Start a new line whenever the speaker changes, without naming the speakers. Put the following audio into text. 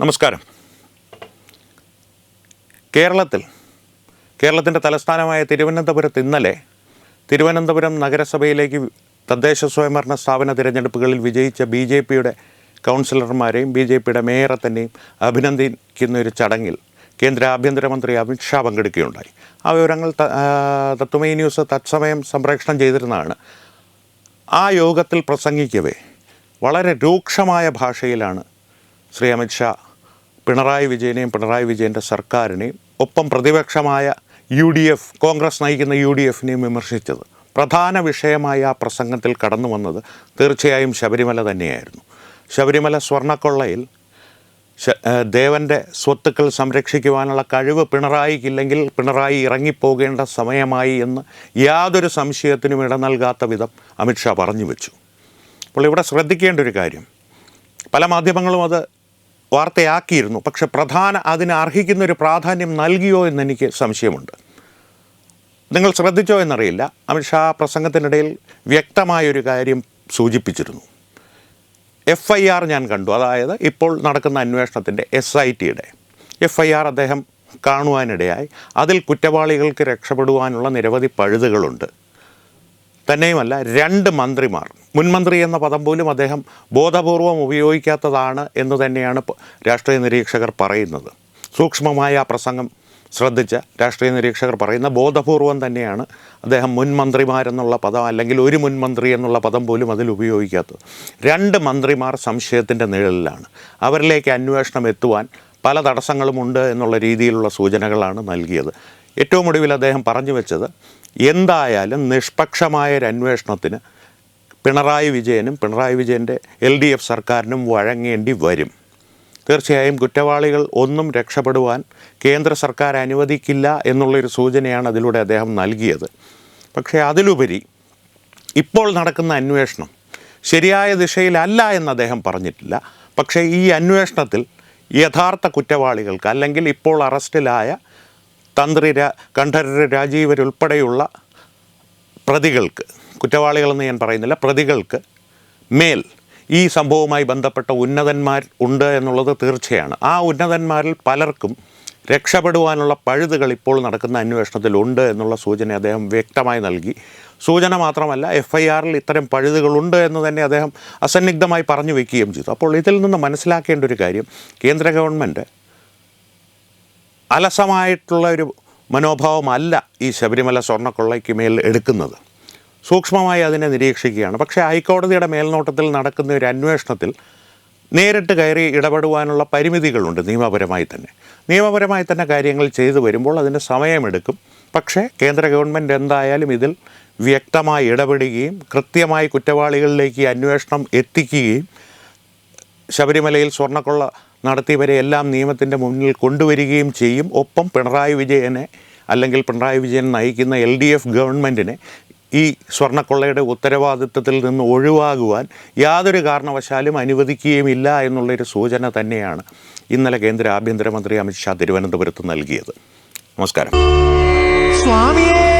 നമസ്കാരം. കേരളത്തിൽ കേരളത്തിന്റെ തലസ്ഥാനമായ തിരുവനന്തപുരത്ത് ഇന്നലെ തിരുവനന്തപുരം നഗരസഭയിലേക്ക് തദ്ദേശ സ്വയംഭരണ സ്ഥാപന തിരഞ്ഞെടുപ്പുകളിൽ വിജയിച്ച ബി ജെ പിയുടെ കൗൺസിലർമാരെയും ബി ജെ പിയുടെ മേയറെ തന്നെയും അഭിനന്ദിക്കുന്ന ഒരു ചടങ്ങിൽ കേന്ദ്ര ആഭ്യന്തരമന്ത്രി അമിത്ഷാ പങ്കെടുക്കുകയുണ്ടായി. ആ വിവരങ്ങൾ തത്വമേ ന്യൂസ് തത്സമയം സംപ്രേഷണം ചെയ്തിരുന്നതാണ്. ആ യോഗത്തിൽ പ്രസംഗിക്കവേ വളരെ രൂക്ഷമായ ഭാഷയിലാണ് ശ്രീ അമിത്ഷാ പിണറായി വിജയനെയും പിണറായി വിജയന്റെ സർക്കാരിനെയും ഒപ്പം പ്രതിപക്ഷമായ യു ഡി എഫ് കോൺഗ്രസ് നയിക്കുന്ന യു ഡി എഫിനെയും വിമർശിച്ചത്. പ്രധാന വിഷയമായ ആ പ്രസംഗത്തിൽ കടന്നു വന്നത് തീർച്ചയായും ശബരിമല തന്നെയായിരുന്നു. ശബരിമല സ്വർണക്കൊള്ളയിൽ ദേവന്റെ സ്വത്തുക്കൾ സംരക്ഷിക്കുവാനുള്ള കഴിവ് പിണറായിക്കില്ലെങ്കിൽ പിണറായി ഇറങ്ങിപ്പോകേണ്ട സമയമായി എന്ന് യാതൊരു സംശയത്തിനും ഇട നൽകാത്ത വിധം അമിത്ഷാ പറഞ്ഞു വെച്ചു. അപ്പോൾ ഇവിടെ ശ്രദ്ധിക്കേണ്ട ഒരു കാര്യം. പല മാധ്യമങ്ങളും അത് വാർത്തയാക്കിയിരുന്നു. പക്ഷെ പ്രധാന അതിന് അർഹിക്കുന്ന ഒരു പ്രാധാന്യം നൽകിയോ എന്ന് എനിക്ക് സംശയമുണ്ട്. നിങ്ങൾ ശ്രദ്ധിച്ചോ എന്നറിയില്ല. അമിത്ഷാ പ്രസംഗത്തിനിടയിൽ വ്യക്തമായൊരു കാര്യം സൂചിപ്പിച്ചിരുന്നു. എഫ് ഐ ആർ ഞാൻ കണ്ടു. അതായത് ഇപ്പോൾ നടക്കുന്ന അന്വേഷണത്തിന്റെ എസ് ഐ ടിയുടെ. എഫ് ഐ ആർ അദ്ദേഹം കാണുവാനിടയായി. അതിൽ കുറ്റവാളികൾക്ക് രക്ഷപ്പെടുവാനുള്ള നിരവധി പഴുതുകളുണ്ട്. തന്നെയുമല്ല രണ്ട് മന്ത്രിമാർ മുൻമന്ത്രി എന്ന പദം പോലും അദ്ദേഹം ബോധപൂർവം ഉപയോഗിക്കാത്തതാണ് എന്ന് തന്നെയാണ് രാഷ്ട്രീയ നിരീക്ഷകർ പറയുന്നത്. സൂക്ഷ്മമായ ആ പ്രസംഗം ശ്രദ്ധിച്ച രാഷ്ട്രീയ നിരീക്ഷകർ പറയുന്ന ബോധപൂർവം തന്നെയാണ് അദ്ദേഹം മുൻമന്ത്രിമാരെന്നുള്ള പദം അല്ലെങ്കിൽ ഒരു മുൻമന്ത്രി എന്നുള്ള പദം പോലും അതിൽ ഉപയോഗിക്കാത്തത്. രണ്ട് മന്ത്രിമാർ സംശയത്തിന്റെ നിഴലിലാണ്. അവരിലേക്ക് അന്വേഷണം എത്തുവാൻ പല തടസ്സങ്ങളുമുണ്ട് എന്നുള്ള രീതിയിലുള്ള സൂചനകളാണ് നൽകിയത്. ഏറ്റവും ഒടുവിൽ അദ്ദേഹം പറഞ്ഞു വെച്ചത് എന്തായാലും നിഷ്പക്ഷമായ പിണറായി വിജയനും പിണറായി വിജയന്റെ എൽ ഡി എഫ് സർക്കാരിനും വഴങ്ങേണ്ടി വരും. തീർച്ചയായും കുറ്റവാളികൾ ഒന്നും രക്ഷപ്പെടുവാൻ കേന്ദ്ര സർക്കാർ അനുവദിക്കില്ല എന്നുള്ളൊരു സൂചനയാണ് അതിലൂടെ അദ്ദേഹം നൽകിയത്. പക്ഷേ അതിലുപരി ഇപ്പോൾ നടക്കുന്ന അന്വേഷണം ശരിയായ ദിശയിലല്ല എന്ന് അദ്ദേഹം പറഞ്ഞിട്ടില്ല. പക്ഷേ ഈ അന്വേഷണത്തിൽ യഥാർത്ഥ കുറ്റവാളികൾക്ക് അല്ലെങ്കിൽ ഇപ്പോൾ അറസ്റ്റിലായ തന്ത്രി കണ്ഠരര് രാജീവരുൾപ്പെടെയുള്ള പ്രതികൾക്ക് കുറ്റവാളികളെന്ന് ഞാൻ പറയുന്നില്ല പ്രതികൾക്ക് മേൽ ഈ സംഭവവുമായി ബന്ധപ്പെട്ട ഉന്നതന്മാർ ഉണ്ട് എന്നുള്ളത് തീർച്ചയാണ്. ആ ഉന്നതന്മാരിൽ പലർക്കും രക്ഷപ്പെടുവാനുള്ള പഴുതുകൾ ഇപ്പോൾ നടക്കുന്ന അന്വേഷണത്തിലുണ്ട് എന്നുള്ള സൂചന അദ്ദേഹം വ്യക്തമായി നൽകി. സൂചന മാത്രമല്ല എഫ് ഐ ആറിൽ ഇത്തരം പഴുതുകളുണ്ട് എന്ന് തന്നെ അദ്ദേഹം അസന്നിഗ്ധമായി പറഞ്ഞു വയ്ക്കുകയും ചെയ്തു. അപ്പോൾ ഇതിൽ നിന്ന് മനസ്സിലാക്കേണ്ട ഒരു കാര്യം കേന്ദ്ര ഗവൺമെന്റ് അലസമായിട്ടുള്ള ഒരു മനോഭാവമല്ല ഈ ശബരിമല സ്വർണക്കൊള്ളയ്ക്ക് മേൽ എടുക്കുന്നത്. സൂക്ഷ്മമായി അതിനെ നിരീക്ഷിക്കുകയാണ്. പക്ഷേ ഹൈക്കോടതിയുടെ മേൽനോട്ടത്തിൽ നടക്കുന്ന ഒരു അന്വേഷണത്തിൽ നേരിട്ട് കയറി ഇടപെടുവാനുള്ള പരിമിതികളുണ്ട് നിയമപരമായി തന്നെ. നിയമപരമായി തന്നെ കാര്യങ്ങൾ ചെയ്തു വരുമ്പോൾ അതിന് സമയമെടുക്കും. പക്ഷേ കേന്ദ്ര ഗവൺമെന്റ് എന്തായാലും ഇതിൽ വ്യക്തമായി ഇടപെടുകയും കൃത്യമായി കുറ്റവാളികളിലേക്ക് അന്വേഷണം എത്തിക്കുകയും ശബരിമലയിൽ സ്വർണക്കൊള്ള നടത്തിയവരെ എല്ലാം നിയമത്തിന്റെ മുന്നിൽ കൊണ്ടുവരികയും ചെയ്യും. ഒപ്പം പിണറായി വിജയനെ അല്ലെങ്കിൽ പിണറായി വിജയൻ നയിക്കുന്ന എൽ ഡി എഫ് ഗവൺമെന്റിനെ ഈ സ്വർണക്കൊള്ളയുടെ ഉത്തരവാദിത്വത്തിൽ നിന്ന് ഒഴിവാകുവാൻ യാതൊരു കാരണവശാലും അനുവദിക്കുകയുമില്ല എന്നുള്ളൊരു സൂചന തന്നെയാണ് ഇന്നലെ കേന്ദ്ര ആഭ്യന്തരമന്ത്രി അമിത്ഷാ തിരുവനന്തപുരത്ത് നൽകിയത്. നമസ്കാരം.
സ്വാമിയേ!